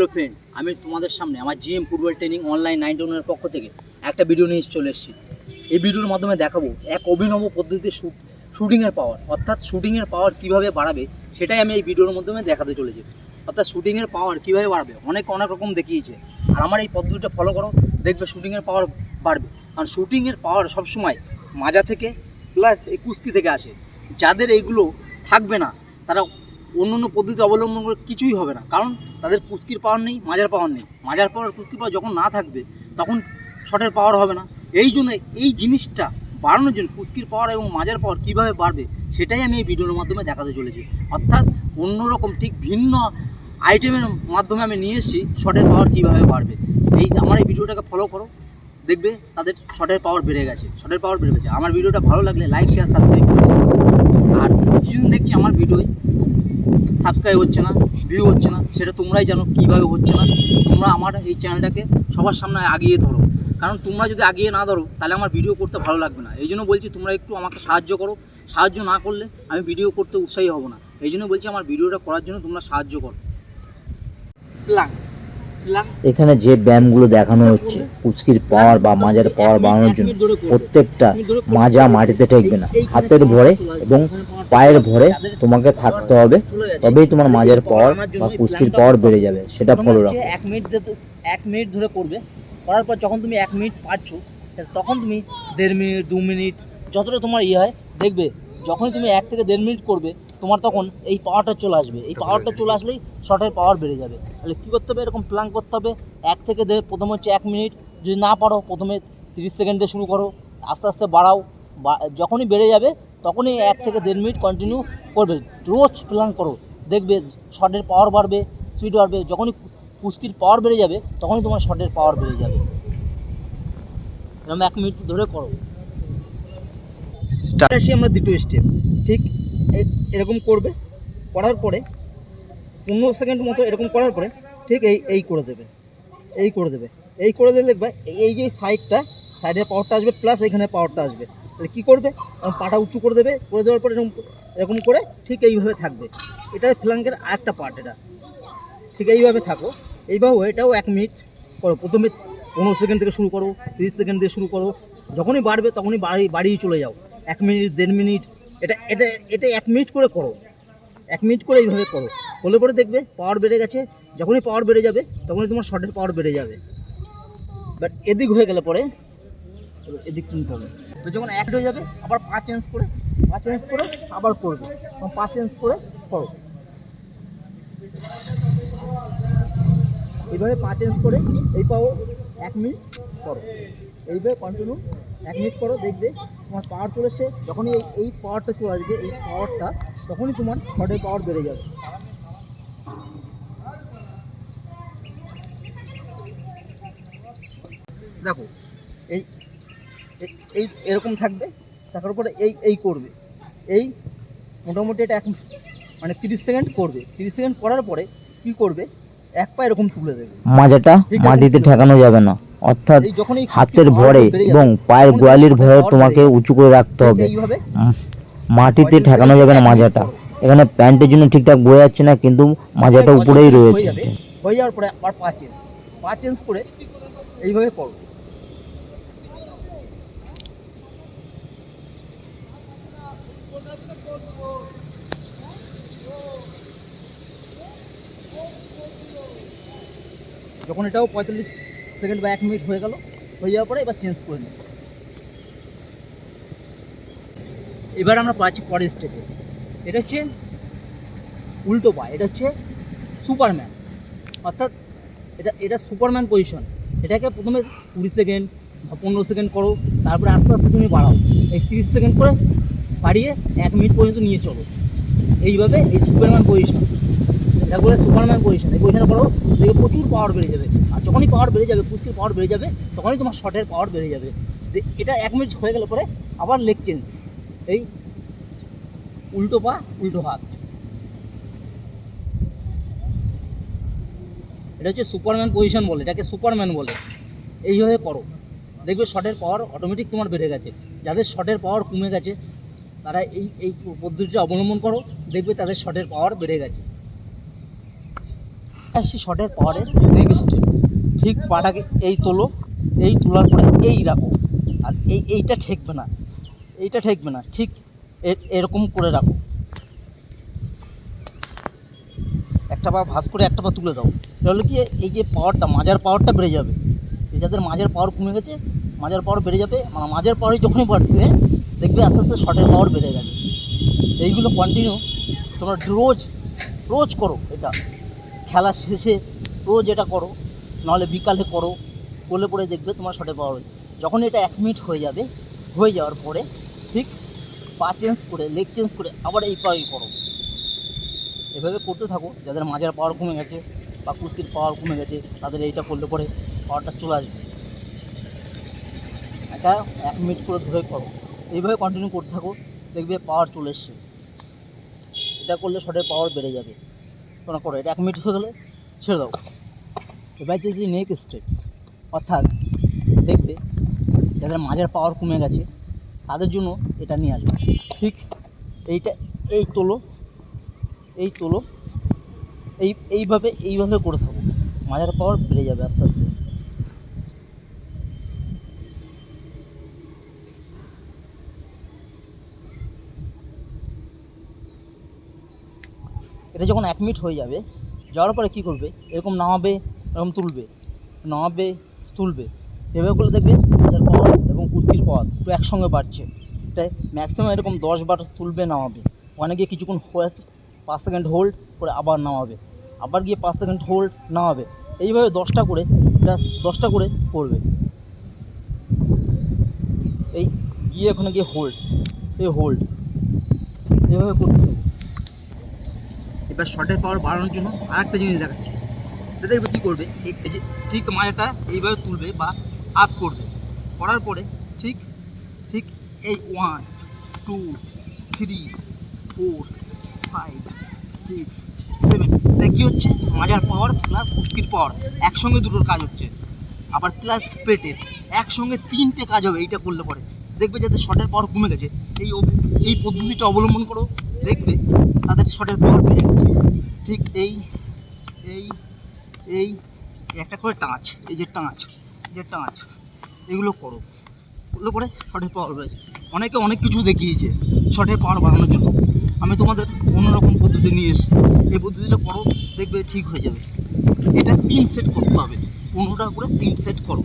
Hello friend আমি তোমাদের সামনে আমার GM football training online nine টাউনের পক্ষ থেকে একটা ভিডিও নিয়ে চলে এসেছি। এই ভিডিওর মাধ্যমে দেখাবো এক অভিনব পদ্ধতিতে শুটিংয়ের পাওয়ার অর্থাৎ শুটিংয়ের পাওয়ার কীভাবে বাড়াবে সেটাই আমি এই ভিডিওর মাধ্যমে দেখাতে চলেছি। অর্থাৎ শুটিংয়ের পাওয়ার কীভাবে বাড়বে, অনেক অনেক রকম দেখিয়েছে। আর আমার এই পদ্ধতিটা ফলো করো, দেখবে শুটিংয়ের পাওয়ার বাড়বে। কারণ শুটিংয়ের পাওয়ার সবসময় মাজা থেকে প্লাস এই কুস্তি থেকে আসে। যাদের এইগুলো থাকবে না, তারা অন্য অন্য পদ্ধতি অবলম্বন করে কিছুই হবে না। কারণ তাদের কুস্কির পাওয়ার নেই, মাজার পাওয়ার নেই। মাজার পাওয়ার কুস্কির পাওয়ার যখন না থাকবে, তখন শটের পাওয়ার হবে না। এই জন্য এই জিনিসটা বাড়ানোর জন্য কুস্কির পাওয়ার এবং মাজার পাওয়ার কীভাবে বাড়বে, সেটাই আমি এই ভিডিওর মাধ্যমে দেখাতে চলেছি। অর্থাৎ অন্যরকম ঠিক ভিন্ন আইটেমের মাধ্যমে আমি নিয়ে এসেছি, শটের পাওয়ার কীভাবে বাড়বে। এই আমার এই ভিডিওটাকে ফলো করো। দেখবে তাদের শটের পাওয়ার বেড়ে গেছে শটের পাওয়ার বেড়ে গেছে। আমার ভিডিওটা ভালো লাগলে লাইক শেয়ার সাবস্ক্রাইব করো। আর কিছুদিন দেখছি আমার ভিডিওয় সাবস্ক্রাইব হচ্ছে না ভিউ হচ্ছে না, সেটা তোমরাই জানো কীভাবে হচ্ছে না। তোমরা আমার এই চ্যানেলটাকে সবার সামনে আগিয়ে ধরো। কারণ তোমরা যদি আগিয়ে না ধরো, তাহলে আমার ভিডিও করতে ভালো লাগবে না। এই জন্য বলছি তোমরা একটু আমাকে সাহায্য করো। সাহায্য না করলে আমি ভিডিও করতে উৎসাহী হব না। এই জন্য বলছি আমার ভিডিওটা করার জন্য তোমরা সাহায্য করো। প্লাং প্লাং এখানে যে ব্যায়ামগুলো দেখানো হচ্ছে কুস্কির পাওয়ার বা মাজার পাওয়ার বাড়ানোর জন্য প্রত্যেকটা মাজা মাটিতে ঠেকবে না। হাতের ভরে এবং পায়ের ভরে তোমাকে থাকতে হবে তবেই তোমার মাজার পাওয়ার বা কুস্কির পাওয়ার বেড়ে যাবে সেটা ফলো রাখো। এক মিনিট এক মিনিট ধরে করবে করার পর যখন তুমি এক মিনিট পারছ তখন তুমি দেড় মিনিট দু মিনিট যতটা তোমার ইয়ে হয় দেখবে যখনই তুমি এক থেকে দেড় মিনিট করবে তোমার তখন এই পাওয়ারটা চলে আসবে। এই পাওয়ারটা চলে আসলেই শটের পাওয়ার বেড়ে যাবে। তাহলে কী করতে হবে? এরকম প্ল্যান করতে হবে। এক থেকে দেড় প্রথম হচ্ছে এক মিনিট যদি না পারো প্রথমে তিরিশ সেকেন্ড দিয়ে শুরু করো। আস্তে আস্তে বাড়াও। বা যখনই বেড়ে যাবে তখনই এক থেকে দেড় মিনিট কন্টিনিউ করবে। রোজ প্ল্যান করো। দেখবে শটের পাওয়ার বাড়বে স্পিড বাড়বে। যখনই কুস্কির পাওয়ার বেড়ে যাবে তখনই তোমার শটের পাওয়ার বেড়ে যাবে। এরকম এক মিনিট ধরে করো। আসি আমরা দুটো স্টেপ ঠিক এরকম করবে, করার পরে পনেরো সেকেন্ড মতো এরকম করার পরে ঠিক এই এই করে দেবে, এই করে দেবে, এই করে দিলে দেখবে এই- যে সাইডটা সাইডে পাওয়ারটা আসবে প্লাস এখানে পাওয়ারটা আসবে। তাহলে কী করবে? পাটা উঁচু করে দেবে, করে দেওয়ার পরে এরকম এরকম করে ঠিক এইভাবে থাকবে। এটা ফ্ল্যাঙ্কের আরেকটা পার্ট এটা। ঠিক এইভাবে থাকো। এইভাবে এটাও এক মিনিট করো। প্রথমে পনেরো সেকেন্ড থেকে শুরু করো, তিরিশ সেকেন্ড দিয়ে শুরু করো। যখনই বাড়বে তখনই বাড়ি, বাড়িয়ে চলে যাও। এক মিনিট, দেড় মিনিট এটা এটা এটা এক মিনিট করে করো। এক মিনিট করে এইভাবে করো। করলে পরে দেখবে পাওয়ার বেড়ে গেছে। যখনই পাওয়ার বেড়ে যাবে, তখনই তোমার শর্টের পাওয়ার বেড়ে যাবে। বাট এদিক হয়ে গেলে পরে এদিক কিনতে হবে। তো যখন এক হয়ে যাবে, আবার পা চেঞ্জ করে পা চেঞ্জ করে আবার করবে। তখন পা চেঞ্জ করে করো। এইভাবে পা চেঞ্জ করে এই পাও এক মিনিট করো। এইভাবে কন্টিনিউ এক মিনিট করো, দেখবে তোমার পাওয়ার চলে যখনই এই এই পাওয়ারটা চলে আসবে, এই পাওয়ারটা তখনই তোমার শটের পাওয়ার বেড়ে যাবে। দেখো, এই এই এরকম থাকবে, থাকার পরে এই এই করবে। এই মোটামুটি এটা এক মানে তিরিশ সেকেন্ড করবে। তিরিশ সেকেন্ড করার পরে কি করবে? এক পা এরকম তুলে দেবে। মাজাটা মাটিতে ঠেকানো যাবে না। অর্থাৎ হাতের ভরে এবং পায়ের গোয়ালির ভরে তোমাকে উঁচু করে রাখতে হবে। মাটিতে ঠেকানো যাবে না মাজাটা। এখানে প্যান্টের জন্য ঠিকঠাক বোঝা যাচ্ছে না কিন্তু মাজাটা উপরেই রয়েছে। হয়ে যাওয়ার পরে আবার পা চেঞ্জ। পা চেঞ্জ করে এইভাবে করো। যখন এটাও পঁয়তাল্লিশ সেকেন্ড বা এক মিনিট হয়ে গেল, হয়ে যাওয়ার পরে এবার চেঞ্জ করে নিই এবার আমরা পাচ্ছি পরের স্টেপে এটা হচ্ছে উল্টো পা এটা হচ্ছে সুপারম্যান অর্থাৎ এটা এটা সুপারম্যান পজিশন এটাকে প্রথমে কুড়ি সেকেন্ড বা পনেরো সেকেন্ড করো, তারপরে আস্তে আস্তে তুমি বাড়াও। এই তিরিশ সেকেন্ড করে বাড়িয়ে এক মিনিট পর্যন্ত নিয়ে চলো। এইভাবে এই সুপারম্যান পজিশন এটা বলে সুপারম্যান পজিশন এই পজিশনে করো দেখবে প্রচুর পাওয়ার বেড়ে যাবে। আর যখনই পাওয়ার বেড়ে যাবে কুস্কির পাওয়ার বেড়ে যাবে, তখনই তোমার শটের পাওয়ার বেড়ে যাবে। এটা এক মিনিট হয়ে গেলে পরে আবার লেগ চেঞ্জ এই উল্টো পা, উল্টো হাত। এটা হচ্ছে সুপারম্যান পজিশন বলে, এটাকে সুপারম্যান বলে। এইভাবে করো। দেখবে শটের পাওয়ার অটোমেটিক তোমার বেড়ে গেছে। যাদের শটের পাওয়ার কমে গেছে, তারা এই এই পদ্ধতিটা অবলম্বন করো। দেখবে তাদের শটের পাওয়ার বেড়ে গেছে। আসছি শটের পাওয়ারের স্টেপ ঠিক পাটাকে এই তোলো, এই তোলার পরে এই রাখো আর এই এইটা ঠেকবে না, এইটা ঠেকবে না, ঠিক এরকম করে রাখো। একটা পা ভাঁজ করে একটা পা তুলে দাও। তাহলে কি, এই যে পাওয়ারটা মাজার পাওয়ারটা বেড়ে যাবে। যাদের মাজার পাওয়ার কমে গেছে মাজার পাওয়ার বেড়ে যাবে মানে মাজার পাওয়ারই যখনই বাড়বে, দেখবে আস্তে আস্তে শটের পাওয়ার বেড়ে যাবে। এইগুলো কন্টিনিউ তোমরা রোজ রোজ করো এটা। খেলার শেষে রোজ যেটা করো, নাহলে বিকালে করো করলে পরে দেখবে তোমার শটে পাওয়ার হয়েছে। যখন এটা এক মিনিট হয়ে যাবে, হয়ে যাওয়ার পরে ঠিক পা চেঞ্জ করে লেগ চেঞ্জ করে আবার এই পাই করো। এভাবে করতে থাকো, যাদের মাজার পাওয়ার কমে গেছে বা কুস্তির পাওয়ার কমে গেছে, তাদের এইটা করলে পরে পাওয়ারটা চলে আসবে। এটা এক মিনিট করে ধরে করো। এইভাবে কন্টিনিউ করতে থাকো, দেখবে পাওয়ার চলে এসছে। এটা করলে শটের পাওয়ার বেড়ে যাবে। তোমরা করো, এটা এক মিনিট হয়ে গেলে ছেড়ে দাও। এবার যদি নেক স্টেপ অর্থাৎ দেখবে যাদের মাঝের পাওয়ার কমে গেছে, তাদের জন্য এটা নিয়ে আসবে। ঠিক এইটা, এই তোলো এই তোলো, এই, এইভাবে এইভাবে করে থাকো। মাঝের পাওয়ার বেড়ে যাবে আস্তে আস্তে। এটা যখন মিনিট হয়ে যাবে, যাওয়ার পরে কী করবে? এরকম নামাবে, এরকম তুলবে, নামাবে, তুলবে। এভাবে করলে দেখবে হাজার পাওয়ার এবং কুস্কির পাওয়ার পুরো একসঙ্গে বাড়ছে। এটা ম্যাক্সিমাম এরকম দশ বার তুলবে, নামাবে। গিয়ে কিছুক্ষণ পাঁচ সেকেন্ড হোল্ড করে আবার নামাবে। আবার গিয়ে পাঁচ সেকেন্ড হোল্ড নামাবে। এইভাবে দশটা করে, এটা দশটা করে করবে। এই গিয়ে ওখানে গিয়ে হোল্ড এই হোল্ড এইভাবে করতে হবে। এবার শর্টের পাওয়ার বাড়ানোর জন্য আর একটা জিনিস দেখাচ্ছি। এটা দেখবে কী করবে? এই যে ঠিক মাজাটা এইভাবে তুলবে বা আপ করবে। করার পরে ঠিক ঠিক এই one two three four five six seven এটা কী হচ্ছে? মাজার পাওয়ার প্লাস কুস্কির পাওয়ার একসঙ্গে দুটোর কাজ হচ্ছে। আবার প্লাস পেটের। একসঙ্গে তিনটে কাজ হবে, এইটা করলে পরে। দেখবে যাতে শর্টের পাওয়ার কমে গেছে। এই এই পদ্ধতিটা অবলম্বন করো। দেখবে তাদের শটের পাওয়ার বেড়ে গেছে। ঠিক এই এই এই, একটা করে টাঁচ, এই যে টাঁচ যে টাঁচ, এগুলো করো। এগুলো করে শটের পাওয়ার বেড়েছে অনেকে অনেক কিছু দেখিয়েছে শটের পাওয়ার বাড়ানোর জন্য। আমি তোমাদের অন্যরকম পদ্ধতি নিয়ে এসেছি। এই পদ্ধতিটা করো, দেখবে ঠিক হয়ে যাবে। এটা তিন সেট করতে হবে পনেরোটা করে তিন সেট করো।